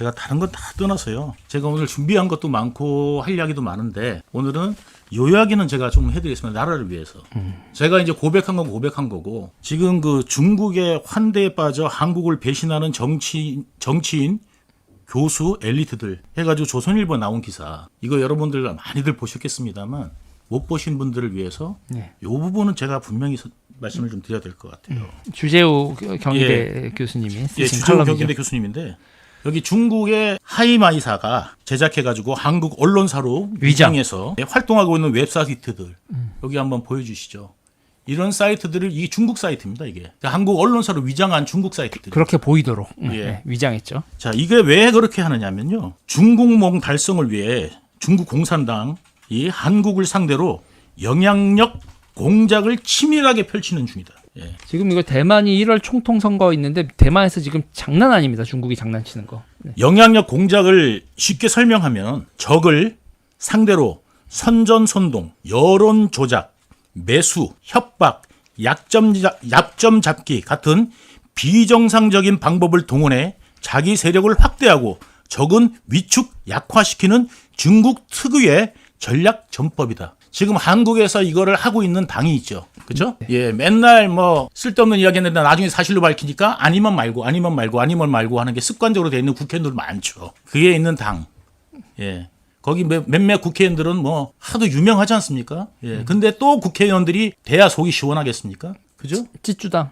제가 다른 건 다 떠나서요. 제가 오늘 준비한 것도 많고 할 이야기도 많은데 오늘은 요약에는 제가 좀 해드리겠습니다. 나라를 위해서. 제가 이제 고백한 건 고백한 거고 지금 그 중국의 환대에 빠져 한국을 배신하는 정치 정치인 교수 엘리트들 해가지고 조선일보 나온 기사 이거 여러분들 많이들 보셨겠습니다만 못 보신 분들을 위해서 네. 이 부분은 제가 분명히 서- 말씀을 좀 드려야 될 것 같아요. 주재우 경희대 교수님이 예, 쓰신 주재훈 칼럼이죠. 경기대 교수님인데 여기 중국의 하이마이사가 제작해가지고 한국 언론사로 위장. 위장해서 활동하고 있는 웹사이트들 여기 한번 보여주시죠. 이런 사이트들을 이 중국 사이트입니다. 이게 그러니까 한국 언론사로 위장한 중국 사이트들. 그렇게 보이도록 음, 예. 네, 위장했죠. 자, 이게 왜 그렇게 하느냐면요. 중국몽 달성을 위해 중국 공산당이 한국을 상대로 영향력 공작을 치밀하게 펼치는 중이다. 예. 지금 이거 대만이 1월 총통 선거 있는데 대만에서 지금 장난 아닙니다. 중국이 장난치는 거. 네. 영향력 공작을 쉽게 설명하면 적을 상대로 선전 선동, 여론 조작, 매수, 협박, 약점, 잡- 약점 잡기 같은 비정상적인 방법을 동원해 자기 세력을 확대하고 적은 위축, 약화시키는 중국 특유의 전략 전법이다. 지금 한국에서 이거를 하고 있는 당이 있죠. 그죠? 예, 맨날 뭐 쓸데없는 이야기 했는데 나중에 사실로 밝히니까 아니면 말고, 아니면 말고, 아니면 말고 하는 게 습관적으로 돼 있는 국회의원들 많죠. 그게 있는 당. 예. 거기 몇- 몇몇 국회의원들은 뭐 하도 유명하지 않습니까? 예. 근데 또 국회의원들이 돼야 속이 시원하겠습니까? 그죠? 찌주당.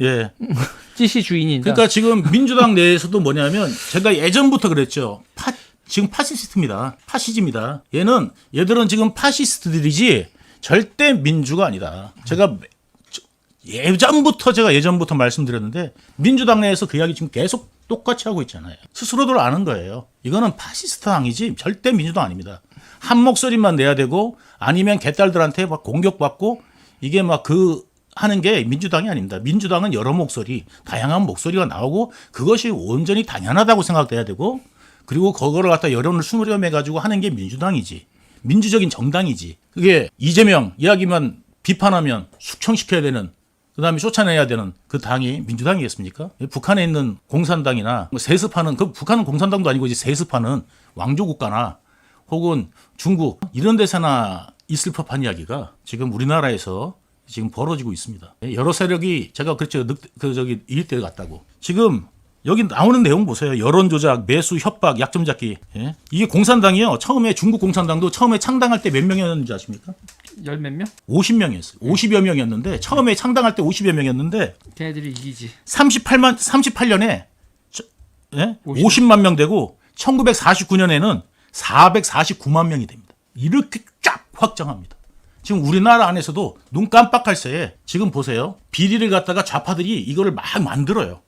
예. 찌시 주인이다. 그러니까 지금 민주당 내에서도 뭐냐면 제가 예전부터 그랬죠. 파, 지금 파시스트입니다. 파시즘이다. 얘는 얘들은 지금 파시스트들이지 절대 민주가 아니다. 제가 저- 예전부터 제가 예전부터 말씀드렸는데 민주당 내에서 그 이야기 지금 계속 똑같이 하고 있잖아요. 스스로들 아는 거예요. 이거는 파시스트 당이지 절대 민주당 아닙니다. 한 목소리만 내야 되고 아니면 개딸들한테 막 공격받고 이게 막 그 하는 게 민주당이 아닙니다. 민주당은 여러 목소리, 다양한 목소리가 나오고 그것이 온전히 당연하다고 생각돼야 되고 그리고 그거를 갖다 여론을 수렴해 가지고 하는 게 민주당이지. 민주적인 정당이지. 그게 이재명 이야기만 비판하면 숙청시켜야 되는 그다음에 쫓아내야 되는 그 당이 민주당이겠습니까? 북한에 있는 공산당이나 뭐 세습하는 그 북한은 공산당도 아니고 이제 세습하는 왕조 국가나 혹은 중국 이런 데서나 있을 법한 이야기가 지금 우리나라에서 지금 벌어지고 있습니다. 여러 세력이 제가 그랬죠. 늑, 그 저기 일대 같다고. 지금 여기 나오는 내용 보세요. 여론 조작, 매수, 협박, 약점 잡기. 예? 이게 공산당이요. 처음에 중국 공산당도 처음에 창당할 때 몇 명이었는지 아십니까? 열 몇 명? 50명이었어요. 50여 명이었는데 처음에 창당할 때 50여 명이었는데 걔네들이 이기지. 38만 38년에 예? 50. 50만 명 되고 1949년에는 449만 명이 됩니다. 이렇게 쫙 확장합니다. 지금 우리나라 안에서도 눈 깜빡할 새에 지금 보세요. 비리를 갖다가 좌파들이 이거를 막 만들어요.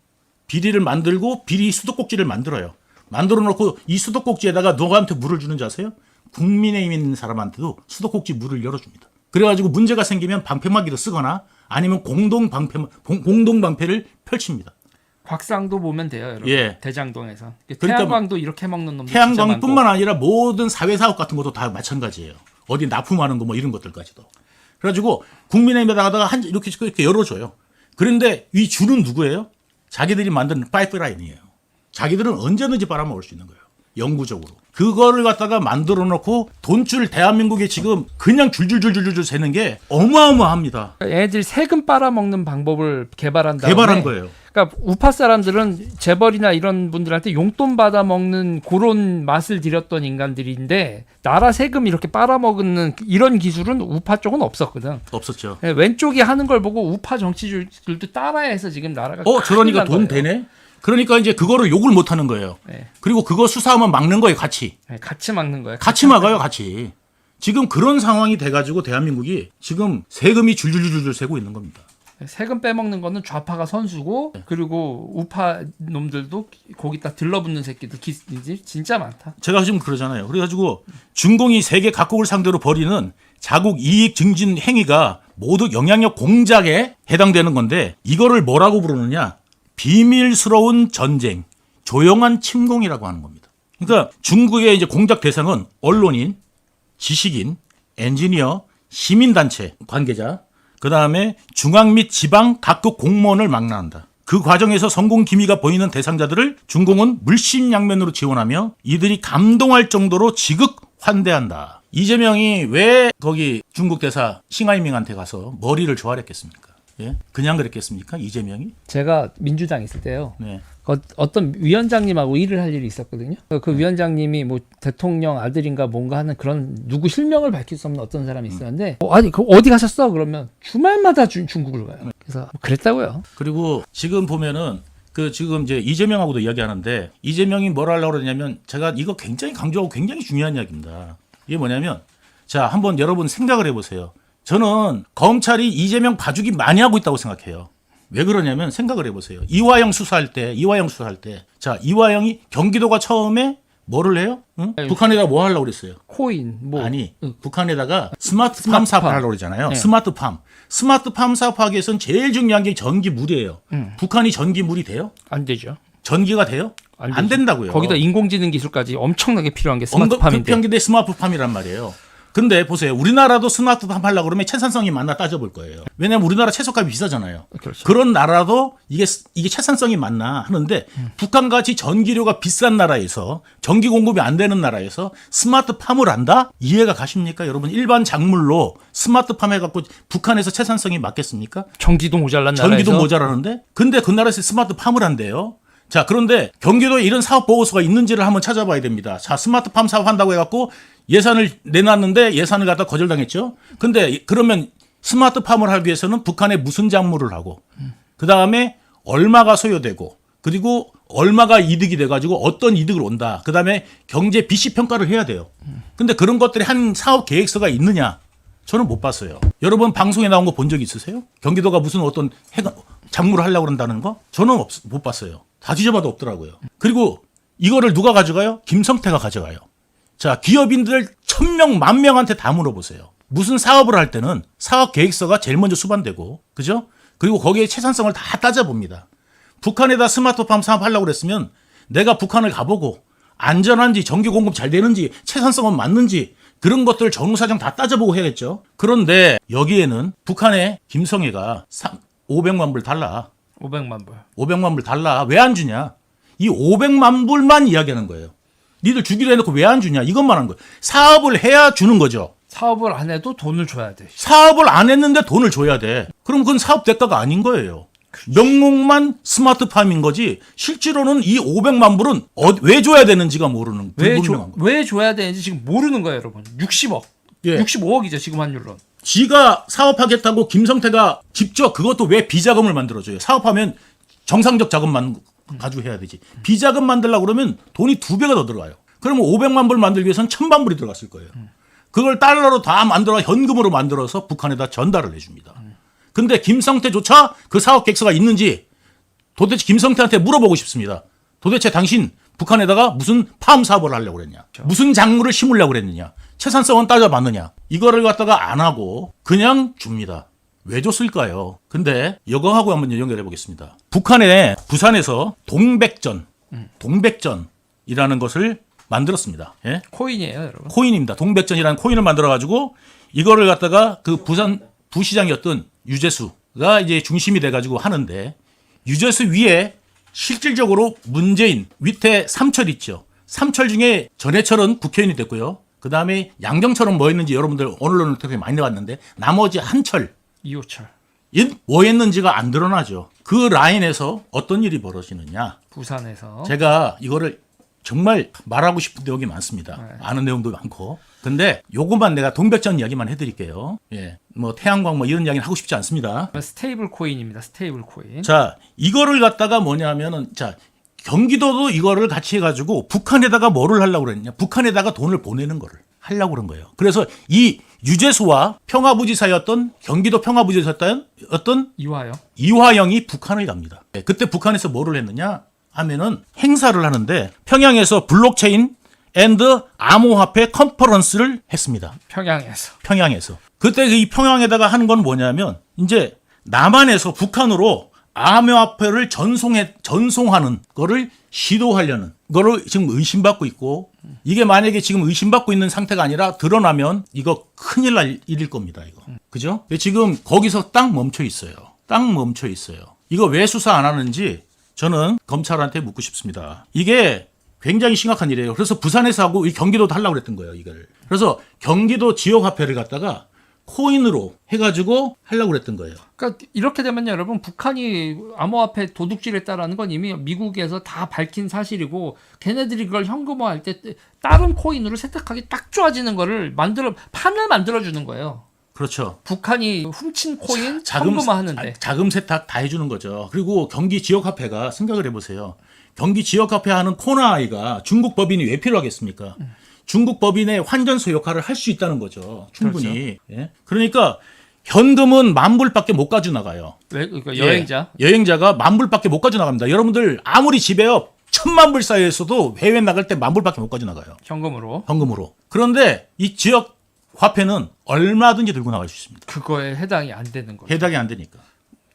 비리를 만들고 비리 수도꼭지를 만들어요. 만들어 놓고 이 수도꼭지에다가 누구한테 물을 주는 지 아세요? 국민의힘 있는 사람한테도 수도꼭지 물을 열어줍니다. 그래가지고 문제가 생기면 방패막이를 쓰거나 아니면 공동 방패 공동 방패를 펼칩니다. 곽상도 보면 돼요, 여러분. 예. 대장동에서. 그러니까 태양광도 이렇게 먹는 놈들 태양광뿐만 아니라 모든 사회 사업 같은 것도 다 마찬가지예요. 어디 납품하는 거 뭐 이런 것들까지도. 그래가지고 국민의힘에다가 한 이렇게 이렇게 열어줘요. 그런데 이 줄은 누구예요? 자기들이 만든 파이프라인이에요. 자기들은 언제든지 빨아먹을 수 있는 거예요. 영구적으로. 그거를 갖다가 만들어 놓고 돈줄 대한민국에 지금 그냥 줄줄줄줄줄 세는 게 어마어마합니다. 얘네들이 세금 빨아먹는 방법을 개발한 다음에 개발한 거예요. 그러니까 우파 사람들은 재벌이나 이런 분들한테 용돈 받아 먹는 그런 맛을 들였던 인간들인데 나라 세금 이렇게 빨아먹는 이런 기술은 우파 쪽은 없었거든. 없었죠. 예, 왼쪽이 하는 걸 보고 우파 정치주들도 따라해서 지금 나라가 어, 저러니까 난돈 거예요. 되네? 그러니까 이제 그거를 욕을 못 하는 거예요. 네. 그리고 그거 수사하면 막는 거예요, 같이. 예, 같이 막는 거예요. 같이 막아요, 같이. 지금 그런 상황이 돼가지고 대한민국이 지금 세금이 줄줄줄줄 세고 있는 겁니다. 세금 빼먹는 거는 좌파가 선수고 그리고 우파 놈들도 거기다 들러붙는 새끼들 기, 이제 진짜 많다. 제가 지금 그러잖아요. 그래가지고 중공이 세계 각국을 상대로 벌이는 자국 이익 증진 행위가 모두 영향력 공작에 해당되는 건데 이거를 뭐라고 부르느냐? 비밀스러운 전쟁, 조용한 침공이라고 하는 겁니다. 그러니까 중국의 이제 공작 대상은 언론인, 지식인, 엔지니어, 시민단체 관계자, 그 다음에 중앙 및 지방 각국 공무원을 망라한다. 그 과정에서 성공 기미가 보이는 대상자들을 중공은 물심양면으로 지원하며 이들이 감동할 정도로 지극 환대한다. 이재명이 왜 거기 중국 대사 싱하이밍한테 가서 머리를 조아렸겠습니까? 예? 그냥 그랬겠습니까? 이재명이? 제가 민주당 있을 때요. 네. 어, 어떤 위원장님하고 일을 할 일이 있었거든요. 그 위원장님이 뭐 대통령 아들인가 뭔가 하는 그런 누구 실명을 밝힐 수 없는 어떤 사람이 있었는데 어, 아니 그 어디 가셨어? 그러면 주말마다 주- 중국을 가요. 그래서 뭐 그랬다고요. 그리고 지금 보면은 그 지금 이제 이재명하고도 이야기하는데 이재명이 뭘 하려고 그러냐면 제가 이거 굉장히 강조하고 굉장히 중요한 이야기입니다. 이게 뭐냐면 자 한번 여러분 생각을 해보세요. 저는 검찰이 이재명 봐주기 많이 하고 있다고 생각해요. 왜 그러냐면 생각을 해보세요. 이화영 수사할 때 이화영 수사할 때 자 이화영이 경기도가 처음에 뭐를 해요? 응? 북한에다 뭐 하려고 그랬어요? 코인 뭐 아니 북한에다가 스마트팜 스마트팜. 사업을 하려고 그러잖아요. 네. 스마트팜. 스마트팜 사업하기 위해서는 제일 중요한 게 전기물이에요. 음. 북한이 전기물이 돼요? 안 되죠. 전기가 돼요? 안 안. 된다고요. 거기다 인공지능 기술까지 엄청나게 필요한 게 스마트팜인데 급경기대 스마트팜이란 말이에요. 근데 보세요. 우리나라도 스마트 팜 하려고 그러면 채산성이 맞나 따져볼 거예요. 왜냐면 우리나라 채소값이 비싸잖아요. 그렇죠. 그런 나라도 이게 이게 채산성이 맞나 하는데 북한 같이 전기료가 비싼 나라에서 전기 공급이 안 되는 나라에서 스마트 팜을 한다? 이해가 가십니까? 여러분 일반 작물로 스마트 팜 해 갖고 북한에서 채산성이 맞겠습니까? 전기도 모자란 전기도 나라에서 모자라는데 근데 그 나라에서 스마트 팜을 한대요. 자 그런데 경기도에 이런 사업 보고서가 있는지를 한번 찾아봐야 됩니다. 자 스마트팜 사업 한다고 해갖고 예산을 내놨는데 예산을 갖다 거절당했죠. 근데 그러면 스마트 팜을 하기 위해서는 북한에 무슨 작물을 하고 그 다음에 얼마가 소요되고 그리고 얼마가 이득이 돼가지고 어떤 이득을 온다. 그 다음에 경제 비시 평가를 해야 돼요. 근데 그런 것들이 한 사업 계획서가 있느냐? 저는 못 봤어요. 여러분 방송에 나온 거 본 적 있으세요? 경기도가 무슨 어떤 해가 작물을 하려고 그런다는 거? 저는 없, 못 봤어요. 다 뒤져봐도 없더라고요. 그리고 이거를 누가 가져가요? 김성태가 가져가요. 자, 기업인들 천명 만 명한테 다 물어보세요. 무슨 사업을 할 때는 사업 계획서가 제일 먼저 수반되고, 그죠? 그리고 거기에 채산성을 다 따져봅니다. 북한에다 스마트팜 사업하려고 그랬으면 내가 북한을 가보고 안전한지 전기 공급 잘 되는지 채산성은 맞는지 그런 것들 정사정 다 따져보고 해야겠죠. 그런데 여기에는 북한의 김성애가 500만 불 달라. 500만 불. 500만 불 달라. 왜 안 주냐? 이 500만 불만 이야기하는 거예요. 니들 주기로 해놓고 왜 안 주냐? 이것만 하는 거예요. 사업을 해야 주는 거죠. 사업을 안 해도 돈을 줘야 돼. 사업을 안 했는데 돈을 줘야 돼. 그럼 그건 사업 대가가 아닌 거예요. 명목만 스마트팜인 거지 실제로는 이 500만 불은 어, 왜 줘야 되는지가 모르는 왜, 거. 왜 줘야 되는지 지금 모르는 거예요, 여러분. 60억. 예. 65억이죠, 지금 환율로. 지가 사업하겠다고 김성태가 직접 그것도 왜 비자금을 만들어줘요. 사업하면 정상적 자금만 가지고 해야 되지. 비자금 만들려고 그러면 돈이 두 배가 더 들어가요. 그러면 500만 불 만들기 위해서는 천만 불이 들어갔을 거예요. 그걸 달러로 다 만들어 현금으로 만들어서 북한에다 전달을 해줍니다. 근데 김성태조차 그 사업 계획서가 있는지 도대체 김성태한테 물어보고 싶습니다. 도대체 당신 북한에다가 무슨 팜 사업을 하려고 그랬냐? 무슨 작물을 심으려고 그랬느냐? 채산성은 따져봤느냐? 이거를 갖다가 안 하고 그냥 줍니다. 왜 줬을까요? 근데 이거하고 한번 연결해 보겠습니다. 북한의 부산에서 동백전, 동백전이라는 것을 만들었습니다. 예? 코인이에요, 여러분. 코인입니다. 동백전이라는 코인을 만들어 가지고 이거를 갖다가 그 부산 부시장이었던 유재수가 이제 중심이 돼 가지고 하는데 유재수 위에 실질적으로 문재인 밑에 삼철 있죠. 삼철 중에 전해철은 국회의원이 됐고요. 그 다음에 양정철은 뭐 했는지 여러분들 언론을 통해 많이 나왔는데 나머지 한철 이호철. 이뭐 했는지가 안 드러나죠. 그 라인에서 어떤 일이 벌어지느냐. 부산에서. 제가 이거를 정말 말하고 싶은 내용이 많습니다. 네. 아는 내용도 많고. 근데 요것만 내가 동백전 이야기만 해드릴게요. 예. 뭐 태양광 뭐 이런 이야기는 하고 싶지 않습니다. 스테이블 코인입니다. 스테이블 코인. 자, 이거를 갖다가 뭐냐면은 자, 경기도도 이거를 같이 해가지고 북한에다가 뭐를 하려고 그랬냐? 북한에다가 돈을 보내는 거를 하려고 그런 거예요. 그래서 이 유재수와 평화부지사였던 경기도 평화부지사였던 어떤 이화요. 이화영이 북한을 갑니다. 네, 그때 북한에서 뭐를 했느냐 하면은 행사를 하는데 평양에서 블록체인 앤드 암호화폐 컨퍼런스를 했습니다. 평양에서. 평양에서. 그때 이 평양에다가 하는 건 뭐냐면 이제 남한에서 북한으로 암호화폐를 전송해 전송하는 거를 시도하려는 거를 지금 의심받고 있고 이게 만약에 지금 의심받고 있는 상태가 아니라 드러나면 이거 큰일 날 일일 겁니다. 이거. 그죠? 지금 거기서 딱 멈춰 있어요. 딱 멈춰 있어요. 이거 왜 수사 안 하는지 저는 검찰한테 묻고 싶습니다. 이게 굉장히 심각한 일이에요. 그래서 부산에서 하고 이 경기도도 하려고 그랬던 거예요, 이걸. 그래서 경기도 지역 화폐를 갖다가 코인으로 해가지고 하려고 그랬던 거예요. 그러니까 이렇게 되면 여러분 북한이 암호화폐 도둑질했다라는 건 이미 미국에서 다 밝힌 사실이고 걔네들이 그걸 현금화할 때 다른 코인으로 세탁하기 딱 좋아지는 거를 만들어 판을 만들어 주는 거예요. 그렇죠. 북한이 훔친 코인 자 금 현금화하는데 아, 자금 세탁 다 해주는 거죠. 그리고 경기 지역 화폐가 생각을 해보세요. 경기 지역 화폐 하는 코나 아이가 중국 법인이 왜 필요하겠습니까? 중국 법인의 환전소 역할을 할 수 있다는 거죠. 충분히. 예? 그러니까 현금은 만 불밖에 못 가져 나가요. 왜 그러니까 여행자 예, 여행자가 만 불밖에 못 가져 나갑니다. 여러분들 아무리 집에요 천만 불 사이에서도 해외 나갈 때 만 불밖에 못 가져 나가요. 현금으로 현금으로. 그런데 이 지역 화폐는 얼마든지 들고 나갈 수 있습니다. 그거에 해당이 안 되는 거예요. 해당이 안 되니까.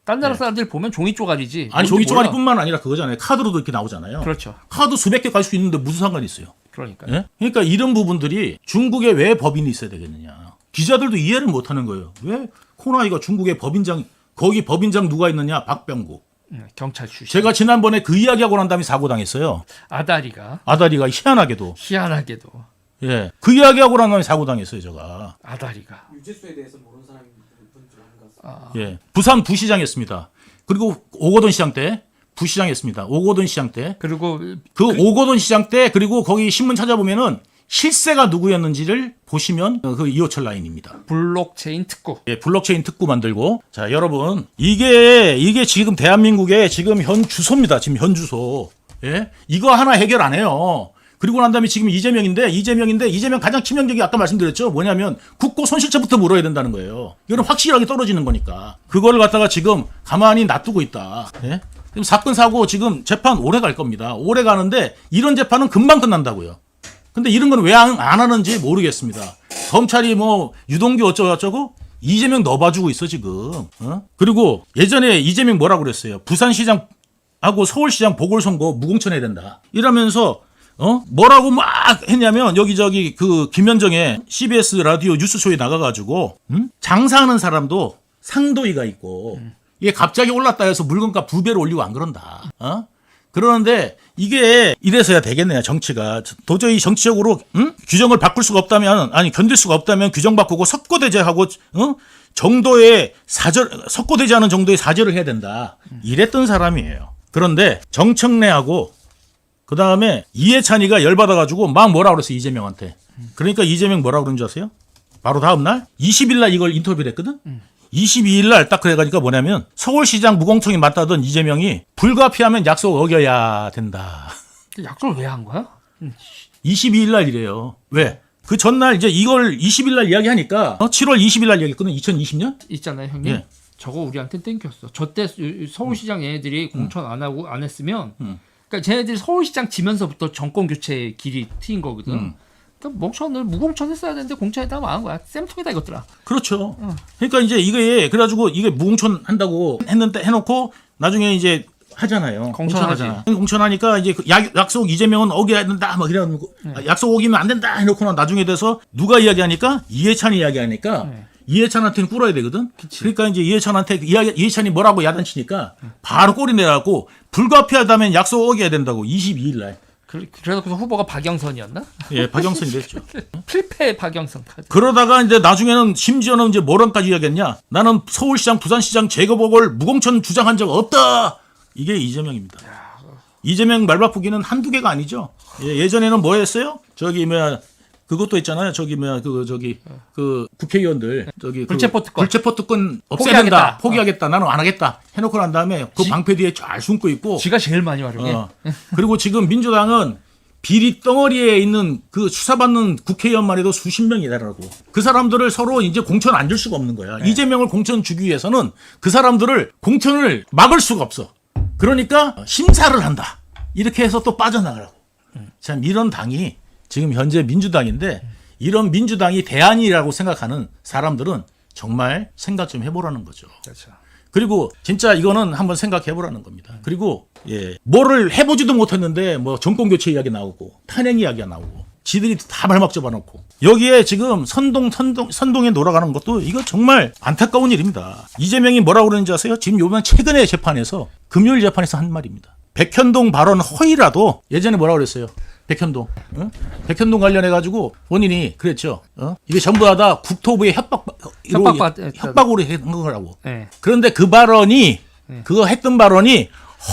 딴 나라 사람들 보면 종이 쪼가리지. 네. 아니 종이 쪼가리 몰라. 뿐만 아니라 그거잖아요. 카드로도 이렇게 나오잖아요. 그렇죠. 카드 수백 개 갈 수 있는데 무슨 상관이 있어요? 그러니까. 예? 그러니까 이런 부분들이 중국에 왜 법인이 있어야 되겠느냐. 기자들도 이해를 못 하는 거예요. 왜 코나이가 중국의 법인장 거기 법인장 누가 있느냐? 박병구. 음, 경찰 출신. 제가 지난번에 그 이야기하고 난 다음에 사고 당했어요. 아다리가 아다리가 희한하게도 희한하게도 예. 그 이야기하고 난 다음에 사고 당했어요, 제가. 아다리가 유재수에 대해서 모르는 사람이 분들. 아, 예. 부산 부시장 했습니다. 그리고 오거돈 시장 때 부시장했습니다. 오거돈 시장 때. 그리고 그 오거돈 시장 때 그리고 거기 신문 찾아보면은 실세가 누구였는지를 보시면 그 이호철 라인입니다. 블록체인 특구. 예, 블록체인 특구 만들고 자 여러분 이게 이게 지금 대한민국의 지금 현 주소입니다. 지금 현 주소. 예, 이거 하나 해결 안 해요. 그리고 난 다음에 지금 이재명인데 이재명인데 이재명 가장 치명적이 아까 말씀드렸죠. 뭐냐면 국고 손실죄부터 물어야 된다는 거예요. 이거는 확실하게 떨어지는 거니까 그걸 갖다가 지금 가만히 놔두고 있다. 예? 지금 사건 사고 지금 재판 오래 갈 겁니다. 오래 가는데 이런 재판은 금방 끝난다고요. 근데 이런 건 왜 안 하는지 모르겠습니다. 검찰이 뭐 유동규 어쩌고저쩌고 이재명 넣어봐주고 있어 지금. 어? 그리고 예전에 이재명 뭐라고 그랬어요. 부산시장 하고 서울시장 보궐선거 무공천해야 된다. 이러면서 어 뭐라고 막 했냐면 여기저기 그 김현정의 CBS 라디오 뉴스쇼에 나가가지고 음? 장사하는 사람도 상도이가 있고 이게 갑자기 올랐다 해서 물건값 두 배로 올리고 안 그런다. 어? 그러는데 이게 이래서야 되겠네요 정치가 도저히 정치적으로 응? 규정을 바꿀 수가 없다면 아니 견딜 수가 없다면 규정 바꾸고 석고대죄하고 어? 정도의 사절 석고대죄하는 정도의 사죄를 해야 된다 이랬던 사람이에요 그런데 정청래하고 그 다음에 이해찬이가 열받아가지고 막 뭐라 그랬어 이재명한테 그러니까 이재명 뭐라 그런 줄 아세요? 바로 다음 날 20일 날 이걸 인터뷰를 했거든. 22일 날 딱 그래가니까 뭐냐면 서울시장 무공청이 맡다던 이재명이 불가피하면 약속 어겨야 된다. 약속을 왜 한 거야? 22일 날 이래요. 왜? 그 전날 이제 이걸 20일 날 이야기하니까 어? 7월 20일 날 이야기했거든. 2020년? 있잖아요, 형님. 예. 저거 우리한테 땡겼어. 저때 서울시장 얘네들이 공천 안 하고 안 했으면, 음. 그러니까 쟤네들이 서울시장 지면서부터 정권 교체 길이 트인 거거든. 음. 그러니까 멍청을 무공천 했어야 되는데 공천했다가 망한 거야. 쌤통이다 이것들아. 그렇죠. 그러니까 이제 이게 그래가지고 이게 무공천 한다고 했는데 해놓고 나중에 이제 하잖아요. 공천하잖아. 공천하니까 이제 그 약, 약속 이재명은 어겨야 된다 막 이러고 아, 약속 어기면 안 된다 해놓고는 나중에 돼서 누가 이야기하니까 이해찬이 이야기하니까 네. 이해찬한테는 꿇어야 되거든. 그러니까 이제 이해찬한테 이야기, 이해찬이 뭐라고 야단치니까 바로 꼬리 내라고 불가피하다면 약속 어겨야 된다고 22일 날. 그, 그래서 그 후보가 박영선이었나? 예, 박영선이 됐죠. 필패 박영선 카드. 그러다가 이제 나중에는 심지어는 이제 뭐랑까지 이야기했냐? 나는 서울시장, 부산시장 재거복을 무공천 주장한 적 없다. 이게 이재명입니다. 이재명 말바꾸기는 한두 개가 아니죠. 예, 예전에는 뭐 했어요? 저기 뭐야 그것도 있잖아요. 저기 뭐야 그 저기 그 국회의원들 저기 그 불체포 특권. 불체포 특권 없애야 포기하겠다. 된다. 포기하겠다. 나는 안 하겠다. 해놓고 난 다음에 그 방패 뒤에 잘 숨고 있고 쥐가 제일 많이 활용해. 어. 그리고 지금 민주당은 비리 덩어리에 있는 그 수사받는 국회의원만 해도 수십 명이다라고. 그 사람들을 서로 이제 공천 안 줄 수가 없는 거야. 이재명을 공천 주기 위해서는 그 사람들을 공천을 막을 수가 없어. 그러니까 심사를 한다. 이렇게 해서 또 빠져나가라고. 참 이런 당이 지금 현재 민주당인데 이런 민주당이 대안이라고 생각하는 사람들은 정말 생각 좀 해보라는 거죠. 그렇죠. 그리고 진짜 이거는 한번 생각해 보라는 겁니다. 그리고 예, 뭐를 해보지도 못했는데 뭐 정권 교체 이야기 나오고 탄핵 이야기가 나오고 지들이 다 발목 잡아놓고 여기에 지금 선동 선동 선동에 놀아가는 것도 이거 정말 안타까운 일입니다. 이재명이 뭐라고 그러는지 아세요? 지금 요번 최근에 재판에서 금요일 재판에서 한 말입니다. 백현동 발언 허위라도 예전에 뭐라고 그랬어요? 백현동, 어? 백현동 관련해 가지고 본인이 그랬죠. 어? 이게 전부 다 국토부의 협박 협박받- 협박으로 한 거라고. 예. 그런데 그 발언이 그거 했던 발언이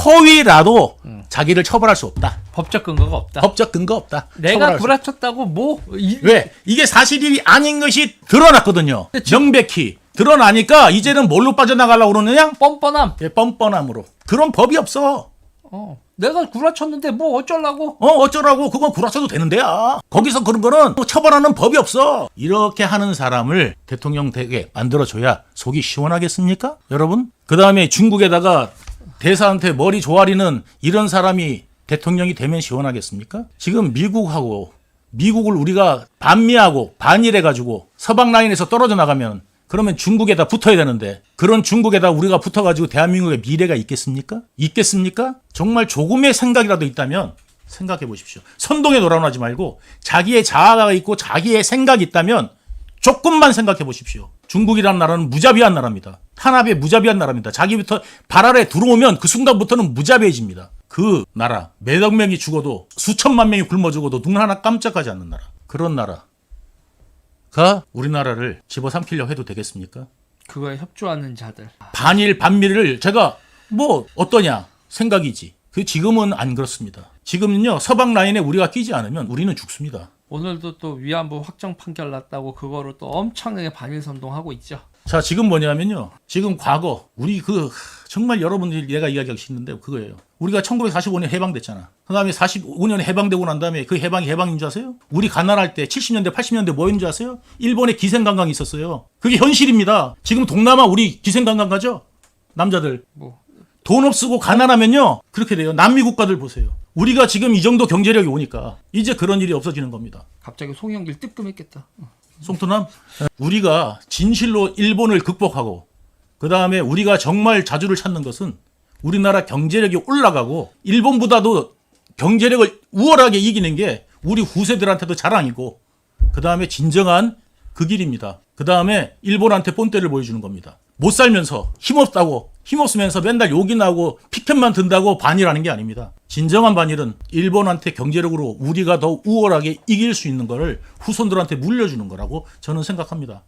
허위라도 자기를 처벌할 수 없다. 법적 근거가 없다. 법적 근거 없다. 내가 구라쳤다고 뭐 이, 왜? 이게 사실이 아닌 것이 드러났거든요. 명백히. 드러나니까 이제는 뭘로 빠져나가려고 그러느냐? 뻔뻔함. 예, 뻔뻔함으로. 그런 법이 없어. 어. 내가 구라쳤는데 뭐 어쩌려고? 어, 어쩌라고. 그건 구라쳐도 되는 데야. 거기서 그런 거는 또 처벌하는 법이 없어. 이렇게 하는 사람을 대통령 되게 만들어줘야 속이 시원하겠습니까? 여러분? 그 다음에 중국에다가 대사한테 머리 조아리는 이런 사람이 대통령이 되면 시원하겠습니까? 지금 미국하고 미국을 우리가 반미하고 반일해가지고 서방 라인에서 떨어져 나가면 그러면 중국에다 붙어야 되는데 그런 중국에다 우리가 붙어가지고 대한민국의 미래가 있겠습니까? 있겠습니까? 정말 조금의 생각이라도 있다면 생각해 보십시오. 선동에 놀아나지 말고 자기의 자아가 있고 자기의 생각이 있다면 조금만 생각해 보십시오. 중국이라는 나라는 무자비한 나라입니다. 탄압에 무자비한 나라입니다. 자기부터 발 아래 들어오면 그 순간부터는 무자비해집니다. 그 나라 몇억 명이 죽어도 수천만 명이 굶어 죽어도 눈 하나 깜짝하지 않는 나라 그런 나라 가 우리나라를 집어삼키려 해도 되겠습니까? 그거에 협조하는 자들. 반일 반미를 제가 뭐 어떠냐 생각이지. 그 지금은 안 그렇습니다. 지금은요 서방 라인에 우리가 끼지 않으면 우리는 죽습니다. 오늘도 또 위안부 확정 판결 났다고 그거로 또 엄청나게 반일 선동하고 있죠. 자 지금 뭐냐면요 지금 과거 우리 그 정말 여러분들이 내가 이야기하기 싫은데 그거예요. 우리가 1945년 해방됐잖아. 그 다음에 45년에 해방되고 난 다음에 그 해방이 해방인 줄 아세요? 우리 가난할 때 70년대 80년대 뭐인 줄 아세요? 일본에 기생관광이 있었어요. 그게 현실입니다. 지금 동남아 우리 기생관광 가죠? 남자들 뭐 돈 없고 가난하면요 그렇게 돼요. 남미 국가들 보세요. 우리가 지금 이 정도 경제력이 오니까 이제 그런 일이 없어지는 겁니다. 갑자기 송영길 뜨끔했겠다. 송토남 우리가 진실로 일본을 극복하고 그 다음에 우리가 정말 자주를 찾는 것은 우리나라 경제력이 올라가고 일본보다도 경제력을 우월하게 이기는 게 우리 후세들한테도 자랑이고 그 다음에 진정한 그 길입니다. 그 다음에 일본한테 본때를 보여주는 겁니다. 못 살면서 힘없다고 힘없으면서 맨날 욕이나 하고 피편만 든다고 반일하는 게 아닙니다. 진정한 반일은 일본한테 경제력으로 우리가 더 우월하게 이길 수 있는 거를 후손들한테 물려주는 거라고 저는 생각합니다.